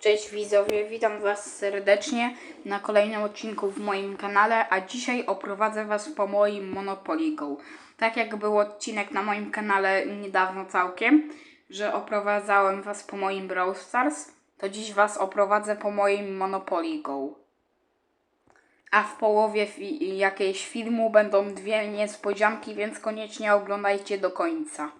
Cześć widzowie, witam Was serdecznie na kolejnym odcinku w moim kanale, a dzisiaj oprowadzę Was po moim Monopoly Go. Tak jak był odcinek na moim kanale niedawno całkiem, że oprowadzałem Was po moim Brawl Stars, to dziś Was oprowadzę po moim Monopoly Go. A w połowie fi- jakiejś filmu będą dwie niespodzianki, więc koniecznie oglądajcie do końca.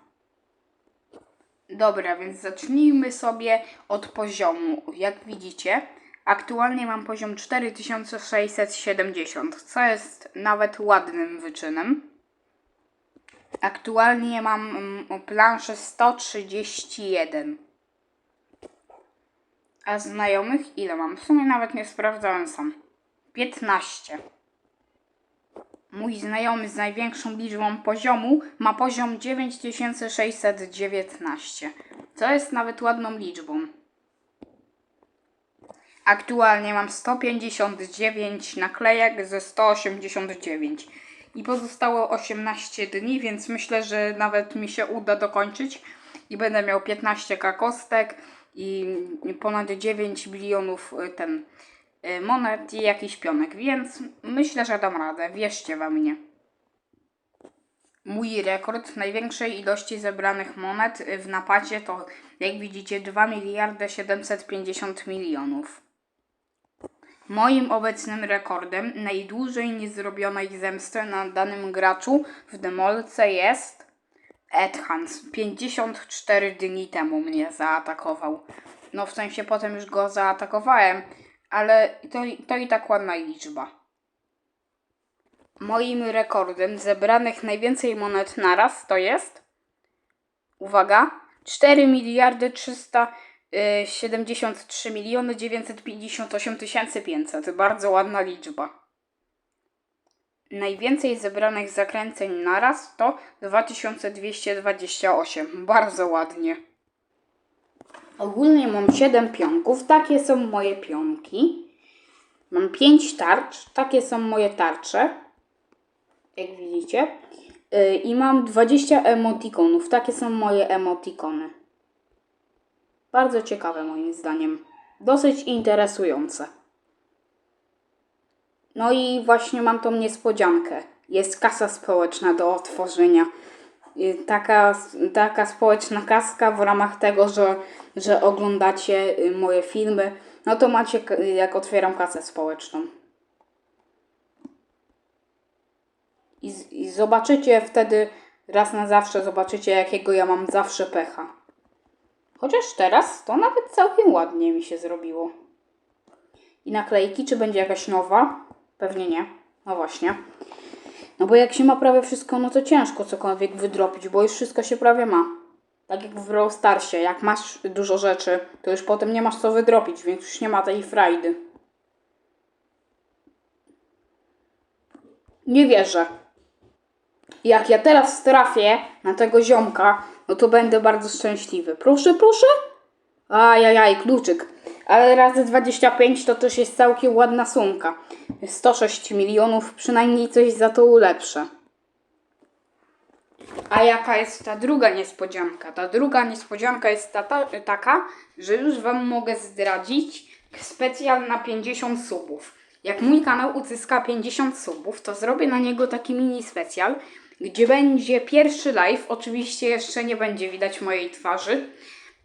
Dobra, więc zacznijmy sobie od poziomu. Jak widzicie, aktualnie mam poziom 4670, co jest nawet ładnym wyczynem. Aktualnie mam mm, planszę 131. A znajomych ile mam? W sumie nawet nie sprawdzałem sam. 15. Mój znajomy z największą liczbą poziomu ma poziom 9619, co jest nawet ładną liczbą. Aktualnie mam 159 naklejek ze 189 i pozostało 18 dni, więc myślę, że nawet mi się uda dokończyć i będę miał 15 kostek i ponad 9 bilionów y, ten monet i jakiś pionek, więc myślę, że dam radę. Wierzcie we mnie. Mój rekord największej ilości zebranych monet w napadzie to, jak widzicie, 2 miliardy 750 milionów. Moim obecnym rekordem najdłużej niezrobionej zemsty na danym graczu w demolce jest Ed Hans. 54 dni temu mnie zaatakował. No w sensie potem już go zaatakowałem, ale to, to i tak ładna liczba. Moim rekordem zebranych najwięcej monet naraz to jest, uwaga, 4 miliardy 373 miliony 958 tysięcy 500. Bardzo ładna liczba. Najwięcej zebranych zakręceń naraz to 2228. Bardzo ładnie. Ogólnie mam 7 pionków. Takie są moje pionki. Mam 5 tarcz. Takie są moje tarcze jak widzicie. Yy, I mam 20 emotikonów. Takie są moje emotikony. Bardzo ciekawe moim zdaniem. Dosyć interesujące. No i właśnie mam tą niespodziankę. Jest kasa społeczna do otworzenia. Taka, taka społeczna kaska w ramach tego, że, że oglądacie yy, moje filmy. No to macie, jak otwieram kasę społeczną. I, I zobaczycie wtedy, raz na zawsze zobaczycie, jakiego ja mam zawsze pecha. Chociaż teraz to nawet całkiem ładnie mi się zrobiło. I naklejki, czy będzie jakaś nowa? Pewnie nie. No właśnie. No bo jak się ma prawie wszystko, no to ciężko cokolwiek wydropić, bo już wszystko się prawie ma. Tak jak w Brawl Starsie, jak masz dużo rzeczy, to już potem nie masz co wydropić, więc już nie ma tej frajdy. Nie wierzę. Jak ja teraz trafię na tego ziomka, no to będę bardzo szczęśliwy. Proszę, proszę? Ajajaj, kluczyk. Ale razy 25 to też jest całkiem ładna sumka. 106 milionów, przynajmniej coś za to ulepszę. A jaka jest ta druga niespodzianka? Ta druga niespodzianka jest ta, ta, taka, że już Wam mogę zdradzić specjal na 50 subów. Jak mój kanał uzyska 50 subów, to zrobię na niego taki mini specjal, gdzie będzie pierwszy live. Oczywiście jeszcze nie będzie widać mojej twarzy,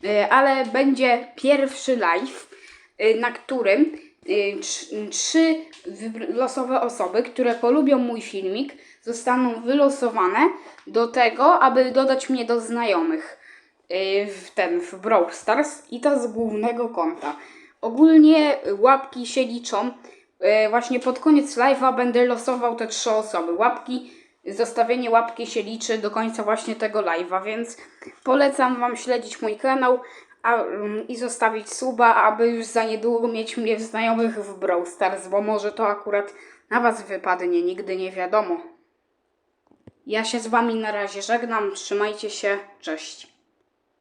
y, ale będzie pierwszy live, y, na którym trzy wybr- losowe osoby, które polubią mój filmik, zostaną wylosowane do tego, aby dodać mnie do znajomych y, w ten w Brawl Stars i to z głównego konta. Ogólnie łapki się liczą. Y, Właśnie pod koniec live'a będę losował te trzy osoby. Łapki, zostawienie łapki się liczy do końca właśnie tego live'a, więc polecam Wam śledzić mój kanał a, mm, i zostawić suba, aby już za niedługo mieć mnie w znajomych w Brawl Stars, bo może to akurat na Was wypadnie, nigdy nie wiadomo. Ja się z Wami na razie żegnam, trzymajcie się, cześć.